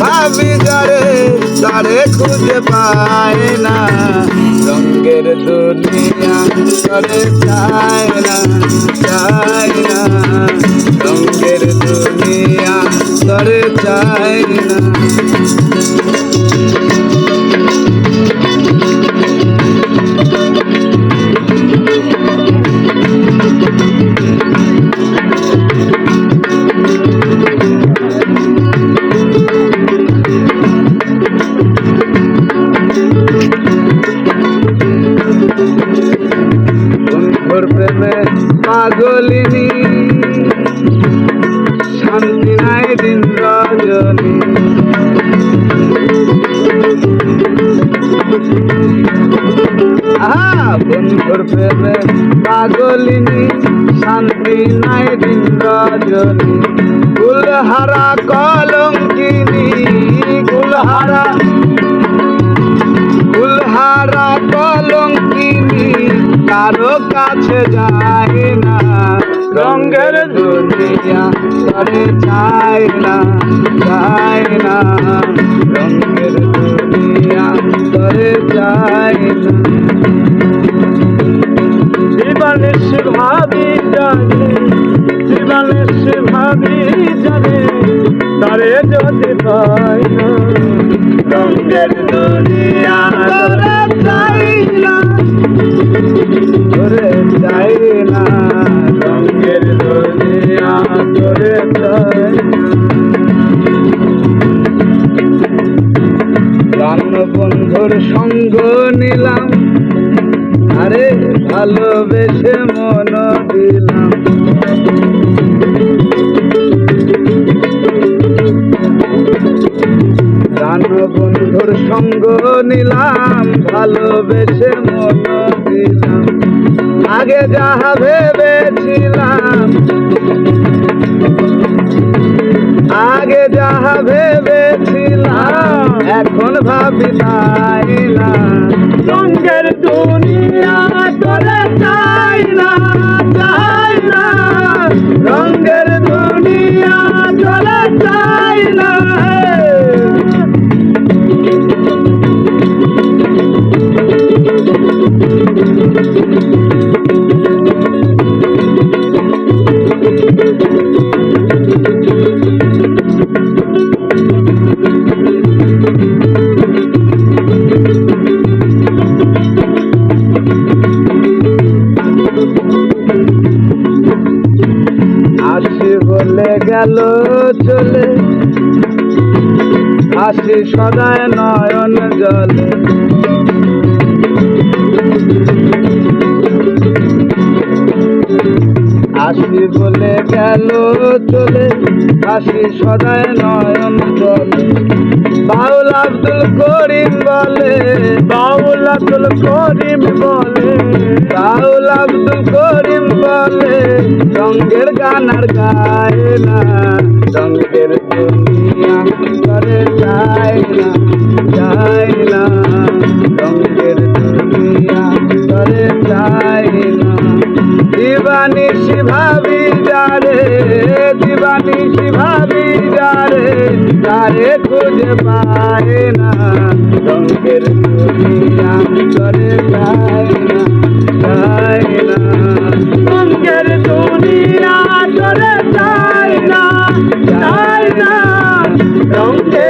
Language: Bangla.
ভাবি যারে, তারে খুঁজে পায় না। রঙ্গের দুনিয়া করে চায় না চায় না। রঙ্গের দুনিয়া করে চায় না। প্রেমে পাগলিনী, শান্তি নাই দিন রজনী। বন্ধুর প্রেমে পাগলিনী, শান্তি নাই দিন রজনী। গুলহারা কলঙ্কিনী, গুলহারা কারও কাছে যায় না। রঙের দুনিয়া চায় না, যায় না। রঙের দুনিয়া করে যায় না। জীবনেশ ভাবি জানে জীবনেশ ভাবি জানে, তারে যদি পাই না, রঙের চাই না। দুনিয়া বন্ধুর সঙ্গ নিলাম, আরে ভালোবেসে মন দিলাম। বন্ধুর সঙ্গ নিলাম, ভালোবেসে মন দিলাম। আগে যাহা ভেবেছিলাম, আগে যাহা ভেবেছিলাম, এখন ভাবি তাই না রঙের দুনিয়া করে চাই না চাই না দুনিয়া চলে চাই না বলে গেল চলে আসি সদায় নয়ন জলে। আসি বলে গেল চলে আসি সদায় নয়ন জলে। বাউল আব্দুল করিম বলে, বাউল আব্দুল করিম বলে, বাউল আব্দুল করিম বলে রঙের গান আর গায় না রঙের দুনিয়া করে যায় না। যারে দিবানিশি ভাবি যারে তারে খুঁজে পায় না। রঙের দুনিয়া করে যায় না যায় না। রঙের দুনিয়া করে যায় না যায় না। রঙের